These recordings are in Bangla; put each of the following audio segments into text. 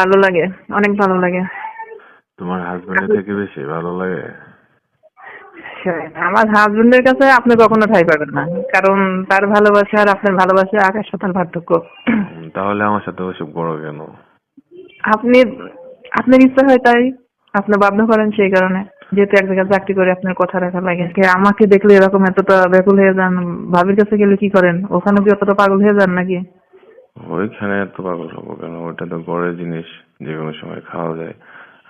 ভালো লাগে অনেক ভালো লাগে। তোমার হাজবেন্ডের থেকে বেশি ভালো লাগে? আমার হাজবেন্ডের কাছে আপনি কখনো ঠাই পাবেন না কারণ তার ভালোবাসা আর আপনার ভালোবাসা আকাশ সাঁতার পার্থক্য। তাহলে আমার সাথে ওইসব করো কেন? আপনি আপনার ইচ্ছা হয় তাই আপনি বাধ্য করেন সেই কারণে যেহেতু এক জায়গায় চাকরি করে আপনার কথা রাখা লাগে। আমাকে দেখলে এরকম এতটা ব্যাকুল হয়ে যান ভাবির কাছে গেলে কি করেন? ওখানে কি অতটা পাগল হয়ে যান নাকি? ওইখানে এত পাগল হব কেন? ওটা তো গড়ের জিনিস যে কোনো সময় খাওয়া যায়।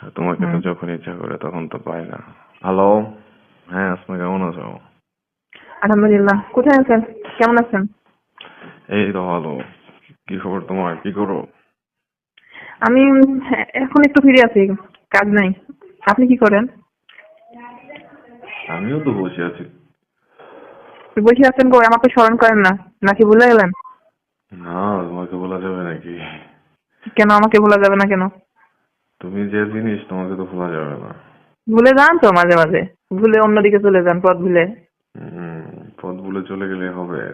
আর তোমাকে তো যখন ইচ্ছা করে তখন তো পাই না। হ্যালো হ্যাঁ আসমা কেমন আছো? আলহামদুলিল্লাহ। কোথায় আছেন? কেমন আছেন? এই তো ভালো। কি খবর তোমার? কি করো? আমি এখন একটু ফিরে আছি কাজ নাই। আপনি কি করেন? আমিও তো বসে আছি। বসে আছেন কই? আমাকে স্মরণ করেন না। নাকি ভুলে গেলেন? না তোমাকে বলা যাবে নাকি? কেন আমাকে ভোলা যাবে না কেন? তুমি যে জিনিস তোমাকে তো ভোলা যাবে না। ভুলে যান তো মাঝে মাঝে। ভুলে অন্যদিকে চলে যান পথ ভুলে। হুম, পথ ভুলে চলে গেলে হবে।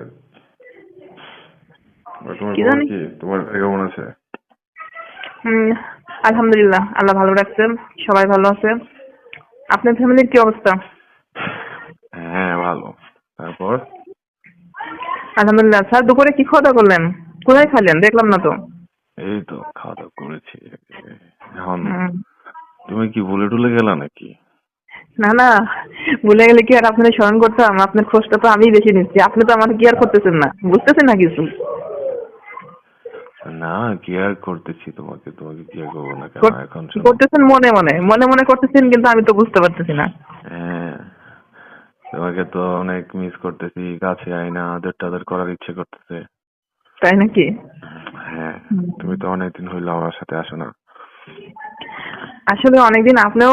আর তোমার কি খবর জানি? কি? তোমার ভাই কেমন আছে? হুম আলহামদুলিল্লাহ আল্লাহ ভালো রাখছেন সবাই ভালো আছে আপনার ফ্যামিলির কি অবস্থা? হ্যাঁ ভালো। তারপর? আলহামদুলিল্লাহ। স্যার দুপুরে কি খাওয়া দাওয়া করলেন? কোথায় খাইলেন? দেখলাম না তো। এই তো খাওয়া দাওয়া করেছি। এখন তুমি কি ভুলে টুলে গেলা নাকি? না না। ভুলে গেলে কি আর আপনার স্মরণ করতাম আপনার খোঁজটা তো আমি বেশি নিচ্ছি। আপনি তো আমাকে কি আর করতেছেন না। বুঝতেছেন না কিছু? না কেয়ার করতেছি তোমাকে। তোমাকে কেয়ার করব না কেন? এখন করতেছেন মনে মনে। মনে মনে করতেছেন কিন্তু আমি তো বুঝতে পারতেছি না। তোমাকে তো অনেক মিস করতেছি কাছে আই না আদর টাদর করার ইচ্ছে করতেছে। তাই নাকি? হ্যাঁ তুমি তো অনেকদিন হইল আমার সাথে আসো না। আসলে অনেকদিন আপনিও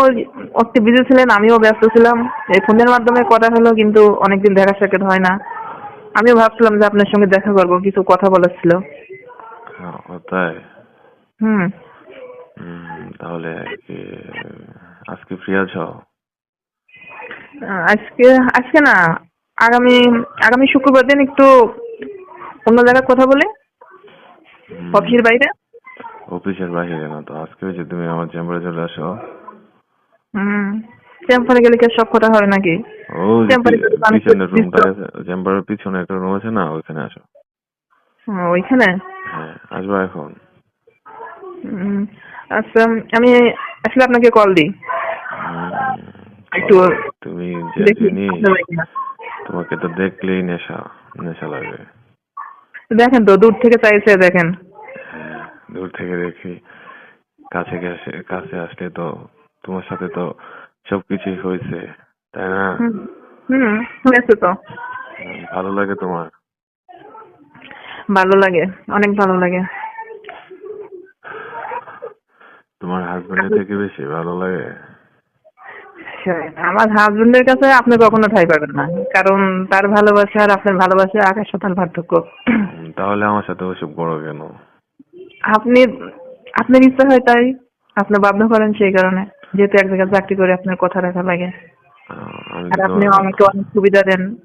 অতি বিজি ছিলেন আমিও ব্যস্ত ছিলাম। এই ফোনের মাধ্যমে কথা হলো কিন্তু অনেকদিন দেখা সাক্ষাৎ হয় না। আমিও ভাবছিলাম যে আপনার সঙ্গে দেখা করব কিছু কথা বলার ছিল। তাই? হুম। হুম, তাহলে আজকে ফ্রি আছো? আজকে আজকে না আগামী আগামী শুক্রবার দিন একটু অন্য জায়গায় কথা বলে। অফিসের বাইরে। অফিসের বাইরে না তো আজকে যে তুমি আমার চেম্বারে চলে আসো। হুম চেম্পারে গেলে কি সব কথা হবে নাকি? ও চেম্বারে। রুমটা চেম্বারের পিছনে একটা রুম আছে না ওইখানে আসো। ওইখানে? হ্যাঁ আসবা এখন। আচ্ছা আমি আসলে আপনাকে কল দিই। একটু তুমি যে জিনিস। তোমাকে তো দেখলেই নেশা নেশা লাগে দেখেন তো দূর থেকে চাইছে দেখেন। হ্যাঁ, দূর থেকে দেখি। কাছে কাছে আসলে তো তোমার সাথে তো সবকিছুই হয়েছে তাই না? হুম হুম হয়েছে তো। ভালো লাগে তোমার? ভালো লাগে অনেক ভালো লাগে। তোমার হাজবেন্ডের থেকে বেশি ভালো লাগে? আমার হাজবেন্ডের কাছে আপনি কখনো ঠাই পাবেন না। কারণ তার ভালোবাসা আর আপনার ভালোবাসা আকাশ পার্থক্য। তাহলে আমার সাথে ওইসব করো কেন? আপনি আপনার ইচ্ছা হয় তাই। আপনি বাধ্য করেন সেই কারণে। যেহেতু এক জায়গায় চাকরি করে আপনার কথা রাখা লাগে। আর আপনি আমাকে অনেক সুবিধা দেন।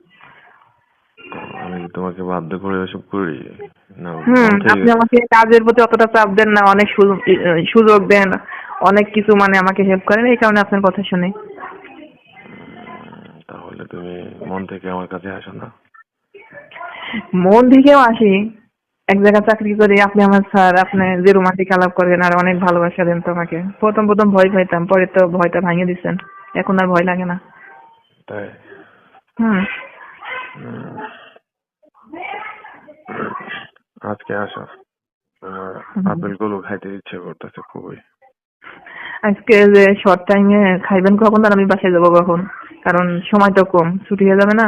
আমি তোমাকে বাধ্য করে ওইসব করি। না আপনি আমাকে কাজের প্রতি অতটা চাপ দেন না। অনেক সুযোগ দেন। অনেক কিছু মানে আমাকে হেল্প করেন। এই কারণে আপনার কথা শুনে। তাহলে তুমি মন থেকে আমার কাছে আসো না। মন থেকেও আসি। এক জায়গায় চাকরি করি আপনি আমার স্যার আপনি যে রোমান্টিক আলাপ করেন আর অনেক ভালোবাসা দেন তোমাকে। প্রথম প্রথম ভয় পাইতাম পরে তো ভয়টা ভাঙিয়ে দিচ্ছেন। এখন আর ভয় লাগে না। তাই? হুম। আজকে আসো। আপেলগুলো খাইতে ইচ্ছে করতেছে খুবই। আজকে যে শর্ট টাইমে খাইবেন কখন? আর আমি বাসায় যাব কখন? কারণ সময় তো কম ছুটি হয়ে যাবে না।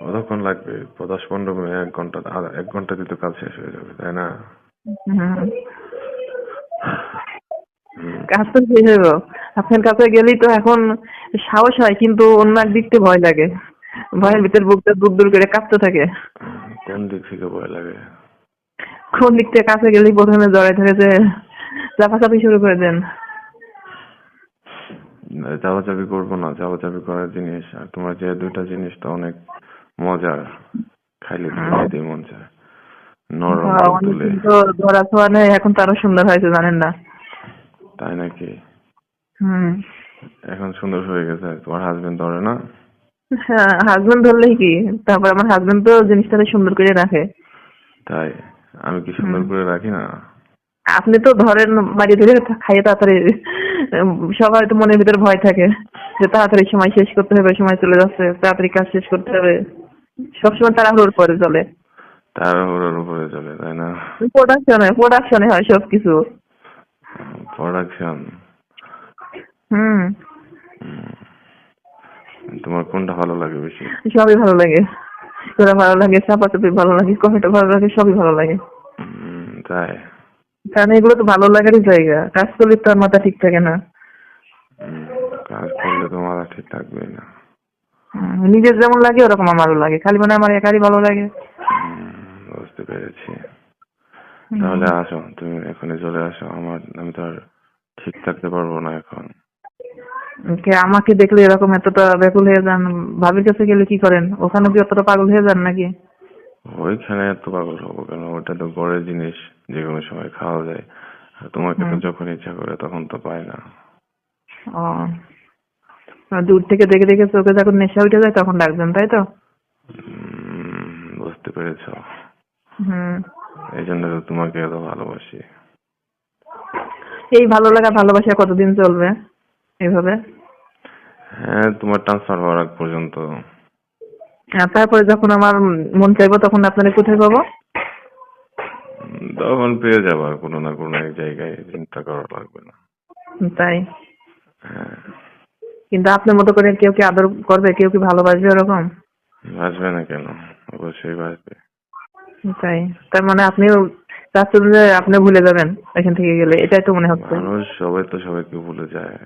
কতক্ষণ লাগবে? দশ পনেরো মিনিট এক ঘণ্টা আধা এক ঘণ্টা দিতে কাজ শেষ হয়ে যাবে তাই না। কাজ তো শেষ হইব আপনার কাছে গেলেই তো এখন সাহস হয় কিন্তু অন্য একদিক থেকে ভয় লাগে। ভয়ের ভিতর বুকটা দূর করে কাঁপতে থাকে। কোন দিক থেকে ভয় লাগে? কোন দিক থেকে কাছে গেলেই প্রথমে জড়াই ধরে যে চাপাচাপি শুরু করে দেন। চাপাচাপি করব না চাপাচাপি করার জিনিস আর তোমার যে দুইটা জিনিস তো অনেক মজার খাইলে তো খাইতেই মন চায়। নরম হ্যাঁ, তুলে। ধরা ছোঁয়া নেই এখন তো আরও সুন্দর হয়েছে জানেন না? তাই নাকি? হুম। এখন সুন্দর হয়ে গেছে তোমার হাজবেন্ড ধরে না? হ্যাঁ হাজবেন্ড ধরলেই কি? তারপর আমার হাজবেন্ড তো জিনিসটাকে সুন্দর করে রাখে। তাই? আমি কি সুন্দর করে রাখি না? আপনি তো ধরেন বাড়ি ধরে খাইয়ে তাড়াতাড়ি সবার তো মনের ভিতরে ভয় থাকে যে তাড়াতাড়ি সময় শেষ করতে হবে সময় চলে যাচ্ছে তাড়াতাড়ি কাজ শেষ করতে হবে। সবসময় তাড়াহুড়োর পরে চলে। ওর উপরে চলে তাই না? প্রোডাকশনে প্রোডাকশনে হয় সবকিছু। Production hmm. তোমার কোনটা ভালো লাগে বেশি? সবই ভালো লাগে। তোরা ভালো লাগে চাপাচাপি ভালো লাগে কফিটা ভালো লাগে সবই ভালো লাগে। তাই। কারণ এগুলো তো ভালো লাগারই জায়গা। কাজ করলে তো আর মাথা ঠিক থাকে না। কাজ করলে তো মাথা ঠিক থাকবে না। নিজের যেমন লাগে ওরকম আমারও লাগে। খালি মানে আমার একারই ভালো লাগে। বুঝতে পেরেছি। তাহলে আসো তুমি এখানে চলে আসো। আমার আমি তো আর ঠিক থাকতে পারব না এখন। কে আমাকে দেখলে এরকম এতটা ব্যাকুল হয়ে যান? ভাবির কাছে গেলে কি করেন? ওখানে কি অতটা পাগল হয়ে যান নাকি? ওইখানে এত পাগল হব কেন? ওটা তো গড়ের জিনিস যে কোনো সময় খাওয়া যায়। আর তোমাকে তো যখন ইচ্ছা করে তখন তো পায় না। ও। দূর থেকে দেখে দেখে চোখে যখন নেশা উঠে যায় তখন ডাকবেন তাই তো? বুঝতে পেরেছ। হুম। এই জন্য তো তোমাকে এত ভালোবাসি। এই ভালো লাগা ভালোবাসা কতদিন চলবে? এইভাবে? হ্যাঁ তোমার ট্রান্সফার হওয়ার আগ পর্যন্ত। তারপরে যখন আমার মন চাইব তখন আপনারা কোথায় পাবো? তখন পেয়ে যাবা কোনো না কোনো এক জায়গায় চিন্তা করা লাগবে না। তাই? হ্যাঁ। কিন্তু আপনার মতো করে কেউ কি আদর করবে? কেউ কি ভালোবাসবে ওরকম? বাসবে না কেন? অবশ্যই বাসবে তাই? তার মানে আপনিও যে আপনি ভুলে যাবেন এখান থেকে গেলে। এটাই তো মনে হচ্ছে। মানুষ সবাই তো সবাইকে ভুলে যায়।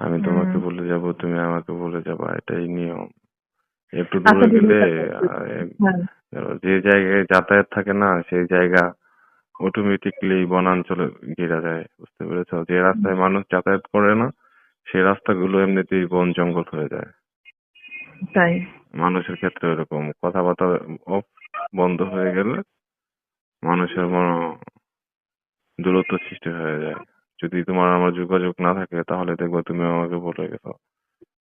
আমি তোমাকে ভুলে যাব তুমি আমাকে ভুলে যাবা এটাই নিয়ম। একটু আচ্ছা, দূরে গেলে হ্যাঁ। যে জায়গায় যাতায়াত থাকে না সেই জায়গা অটোমেটিকলি বনাঞ্চলে ঘেরা যায় বুঝতে পেরেছ? যে রাস্তায় মানুষ যাতায়াত করে না সেই রাস্তাগুলো এমনিতেই বন জঙ্গল হয়ে যায়। তাই। মানুষের ক্ষেত্রে এরকম কথাবার্তা অফ বন্ধ হয়ে গেলে মানুষের মন দূরত্ব সৃষ্টি হয়ে যায়। যদি তোমার আমার যোগাযোগ না থাকে তাহলে দেখবে তুমি আমাকে বলে গেছো।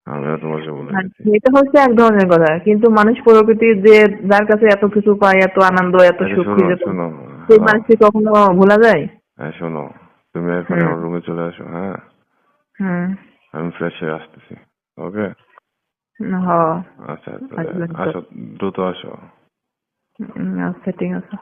আমিও হ্যাঁ, এটা হচ্ছে এক ধরনের কথা। কিন্তু মানুষ প্রকৃতি যে যার কাছে এত কিছু পায় এত আনন্দ এত আচ্ছা, সুখ খুঁজে সেই হ্যাঁ, মানুষকে কখনো ভোলা যায়? হ্যাঁ শোনো তুমি এখন। আমার রুমে চলে আসো হ্যাঁ? হুম। আমি ফ্রেশ হয়ে আসতেছি ওকে হ। আচ্ছা তো। আসো দ্রুত আসো। আচ্ছা ঠিক আছে।